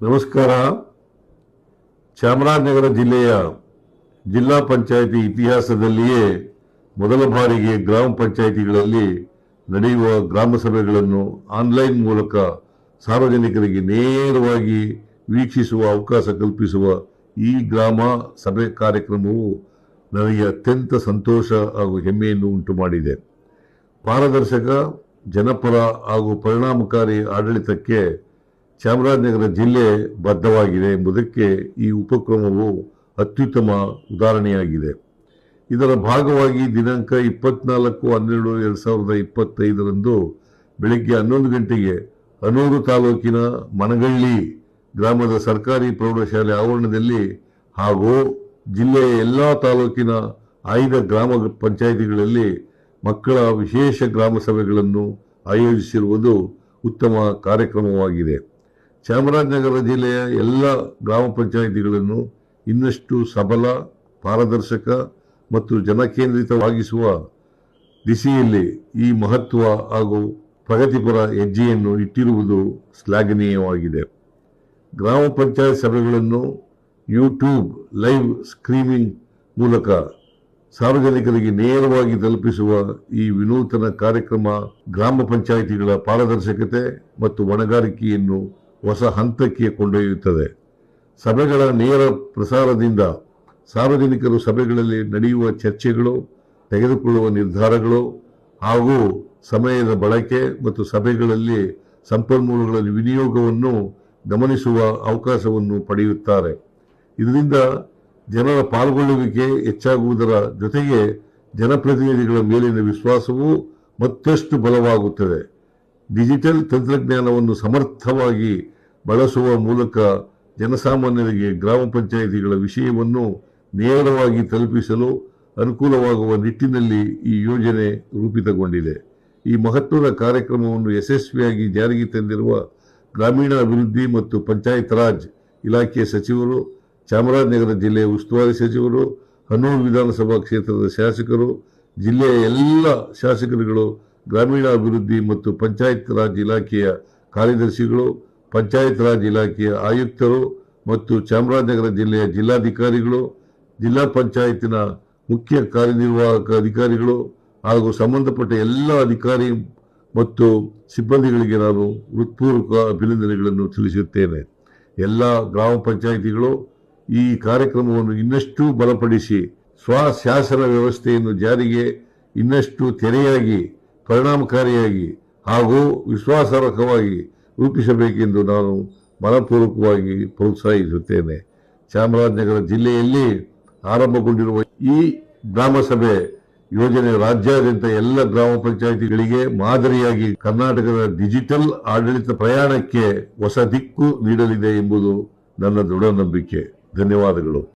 ನಮಸ್ಕಾರ. ಚಾಮರಾಜನಗರ ಜಿಲ್ಲೆಯ ಜಿಲ್ಲಾ ಪಂಚಾಯಿತಿ ಇತಿಹಾಸದಲ್ಲಿಯೇ ಮೊದಲ ಬಾರಿಗೆ ಗ್ರಾಮ ಪಂಚಾಯಿತಿಗಳಲ್ಲಿ ನಡೆಯುವ ಗ್ರಾಮ ಸಭೆಗಳನ್ನು ಆನ್ಲೈನ್ ಮೂಲಕ ಸಾರ್ವಜನಿಕರಿಗೆ ನೇರವಾಗಿ ವೀಕ್ಷಿಸುವ ಅವಕಾಶ ಕಲ್ಪಿಸುವ ಈ ಗ್ರಾಮ ಸಭೆ ಕಾರ್ಯಕ್ರಮವು ನನಗೆ ಅತ್ಯಂತ ಸಂತೋಷ ಹಾಗೂ ಹೆಮ್ಮೆಯನ್ನು ಉಂಟು ಮಾಡಿದೆ ಪಾರದರ್ಶಕ, ಜನಪರ ಹಾಗೂ ಪರಿಣಾಮಕಾರಿ ಆಡಳಿತಕ್ಕೆ ಚಾಮರಾಜನಗರ ಜಿಲ್ಲೆ ಬದ್ಧವಾಗಿದೆ ಎಂಬುದಕ್ಕೆ ಈ ಉಪಕ್ರಮವು ಅತ್ಯುತ್ತಮ ಉದಾಹರಣೆಯಾಗಿದೆ. ಇದರ ಭಾಗವಾಗಿ ದಿನಾಂಕ ಇಪ್ಪತ್ನಾಲ್ಕು ಹನ್ನೆರಡು ಎರಡು ಸಾವಿರದ ಇಪ್ಪತ್ತೈದರಂದು ಬೆಳಗ್ಗೆ ಹನ್ನೊಂದು ಗಂಟೆಗೆ ಅನೂರು ತಾಲೂಕಿನ ಮನಗಳ್ಳಿ ಗ್ರಾಮದ ಸರ್ಕಾರಿ ಪ್ರೌಢಶಾಲೆ ಆವರಣದಲ್ಲಿ ಹಾಗೂ ಜಿಲ್ಲೆಯ ಎಲ್ಲ ತಾಲೂಕಿನ ಆಯ್ದ ಗ್ರಾಮ ಪಂಚಾಯಿತಿಗಳಲ್ಲಿ ಮಕ್ಕಳ ವಿಶೇಷ ಗ್ರಾಮ ಸಭೆಗಳನ್ನು ಆಯೋಜಿಸಿರುವುದು ಉತ್ತಮ ಕಾರ್ಯಕ್ರಮವಾಗಿದೆ. ಚಾಮರಾಜನಗರ ಜಿಲ್ಲೆಯ ಎಲ್ಲ ಗ್ರಾಮ ಪಂಚಾಯಿತಿಗಳನ್ನು ಇನ್ನಷ್ಟು ಸಬಲ, ಪಾರದರ್ಶಕ ಮತ್ತು ಜನಕೇಂದ್ರಿತವಾಗಿಸುವ ದಿಸೆಯಲ್ಲಿ ಈ ಮಹತ್ವ ಹಾಗೂ ಪ್ರಗತಿಪರ ಹೆಜ್ಜೆಯನ್ನು ಇಟ್ಟಿರುವುದು ಶ್ಲಾಘನೀಯವಾಗಿದೆ. ಗ್ರಾಮ ಪಂಚಾಯತ್ ಸಭೆಗಳನ್ನು ಯೂಟ್ಯೂಬ್ ಲೈವ್ ಸ್ಕ್ರೀಮಿಂಗ್ ಮೂಲಕ ಸಾರ್ವಜನಿಕರಿಗೆ ನೇರವಾಗಿ ತಲುಪಿಸುವ ಈ ವಿನೂತನ ಕಾರ್ಯಕ್ರಮ ಗ್ರಾಮ ಪಂಚಾಯಿತಿಗಳ ಪಾರದರ್ಶಕತೆ ಮತ್ತು ಹೊಣೆಗಾರಿಕೆಯನ್ನು ಹೊಸ ಹಂತಕ್ಕೆ ಕೊಂಡೊಯ್ಯುತ್ತದೆ. ಸಭೆಗಳ ನೇರ ಪ್ರಸಾರದಿಂದ ಸಾರ್ವಜನಿಕರು ಸಭೆಗಳಲ್ಲಿ ನಡೆಯುವ ಚರ್ಚೆಗಳು, ತೆಗೆದುಕೊಳ್ಳುವ ನಿರ್ಧಾರಗಳು ಹಾಗೂ ಸಮಯದ ಬಳಕೆ ಮತ್ತು ಸಭೆಗಳಲ್ಲಿ ಸಂಪನ್ಮೂಲಗಳ ವಿನಿಯೋಗವನ್ನು ಗಮನಿಸುವ ಅವಕಾಶವನ್ನು ಪಡೆಯುತ್ತಾರೆ. ಇದರಿಂದ ಜನರ ಪಾಲ್ಗೊಳ್ಳುವಿಕೆ ಹೆಚ್ಚಾಗುವುದರ ಜೊತೆಗೆ ಜನಪ್ರತಿನಿಧಿಗಳ ಮೇಲಿನ ವಿಶ್ವಾಸವೂ ಮತ್ತಷ್ಟು ಬಲವಾಗುತ್ತದೆ. ಡಿಜಿಟಲ್ ತಂತ್ರಜ್ಞಾನವನ್ನು ಸಮರ್ಥವಾಗಿ ಬಳಸುವ ಮೂಲಕ ಜನಸಾಮಾನ್ಯರಿಗೆ ಗ್ರಾಮ ಪಂಚಾಯಿತಿಗಳ ವಿಷಯವನ್ನು ನೇರವಾಗಿ ತಲುಪಿಸಲು ಅನುಕೂಲವಾಗುವ ನಿಟ್ಟಿನಲ್ಲಿ ಈ ಯೋಜನೆ ರೂಪಿತಗೊಂಡಿದೆ. ಈ ಮಹತ್ವದ ಕಾರ್ಯಕ್ರಮವನ್ನು ಯಶಸ್ವಿಯಾಗಿ ಜಾರಿಗೆ ತಂದಿರುವ ಗ್ರಾಮೀಣ ಅಭಿವೃದ್ಧಿ ಮತ್ತು ಪಂಚಾಯತ್ ರಾಜ್ ಇಲಾಖೆಯ ಸಚಿವರು, ಚಾಮರಾಜನಗರ ಜಿಲ್ಲೆಯ ಉಸ್ತುವಾರಿ ಸಚಿವರು, ಹನೂರು ವಿಧಾನಸಭಾ ಕ್ಷೇತ್ರದ ಶಾಸಕರು, ಜಿಲ್ಲೆಯ ಎಲ್ಲ ಶಾಸಕರುಗಳು ಗ್ರಾಮೀಣ ಅಭಿವೃದ್ಧಿ ಮತ್ತು ಪಂಚಾಯತ್ ರಾಜ್ ಇಲಾಖೆಯ ಕಾರ್ಯದರ್ಶಿಗಳು, ಪಂಚಾಯತ್ ರಾಜ್ ಇಲಾಖೆಯ ಆಯುಕ್ತರು ಮತ್ತು ಚಾಮರಾಜನಗರ ಜಿಲ್ಲೆಯ ಜಿಲ್ಲಾಧಿಕಾರಿಗಳು, ಜಿಲ್ಲಾ ಪಂಚಾಯತಿನ ಮುಖ್ಯ ಕಾರ್ಯನಿರ್ವಾಹಕ ಅಧಿಕಾರಿಗಳು ಹಾಗೂ ಸಂಬಂಧಪಟ್ಟ ಎಲ್ಲ ಅಧಿಕಾರಿ ಮತ್ತು ಸಿಬ್ಬಂದಿಗಳಿಗೆ ನಾನು ಹೃತ್ಪೂರ್ವಕ ಅಭಿನಂದನೆಗಳನ್ನು ತಿಳಿಸುತ್ತೇನೆ. ಎಲ್ಲ ಗ್ರಾಮ ಪಂಚಾಯಿತಿಗಳು ಈ ಕಾರ್ಯಕ್ರಮವನ್ನು ಇನ್ನಷ್ಟು ಬಲಪಡಿಸಿ, ಸ್ವಶಾಸನ ವ್ಯವಸ್ಥೆಯನ್ನು ಜಾರಿಗೆ ಇನ್ನಷ್ಟು ತೆರೆಯಾಗಿ ಪರಿಣಾಮಕಾರಿಯಾಗಿ ಹಾಗೂ ವಿಶ್ವಾಸಾರ್ಹವಾಗಿ ರೂಪಿಸಬೇಕೆಂದು ನಾನು ಮನಪೂರ್ವಕವಾಗಿ ಪ್ರೋತ್ಸಾಹಿಸುತ್ತೇನೆ. ಚಾಮರಾಜನಗರ ಜಿಲ್ಲೆಯಲ್ಲಿ ಆರಂಭಗೊಂಡಿರುವ ಈ ಗ್ರಾಮ ಸಭೆ ಯೋಜನೆ ರಾಜ್ಯಾದ್ಯಂತ ಎಲ್ಲ ಗ್ರಾಮ ಪಂಚಾಯಿತಿಗಳಿಗೆ ಮಾದರಿಯಾಗಿ ಕರ್ನಾಟಕದ ಡಿಜಿಟಲ್ ಆಡಳಿತ ಪ್ರಯಾಣಕ್ಕೆ ಹೊಸ ದಿಕ್ಕು ನೀಡಲಿದೆ ಎಂಬುದು ನನ್ನ ದೃಢ ನಂಬಿಕೆ ಧನ್ಯವಾದಗಳು.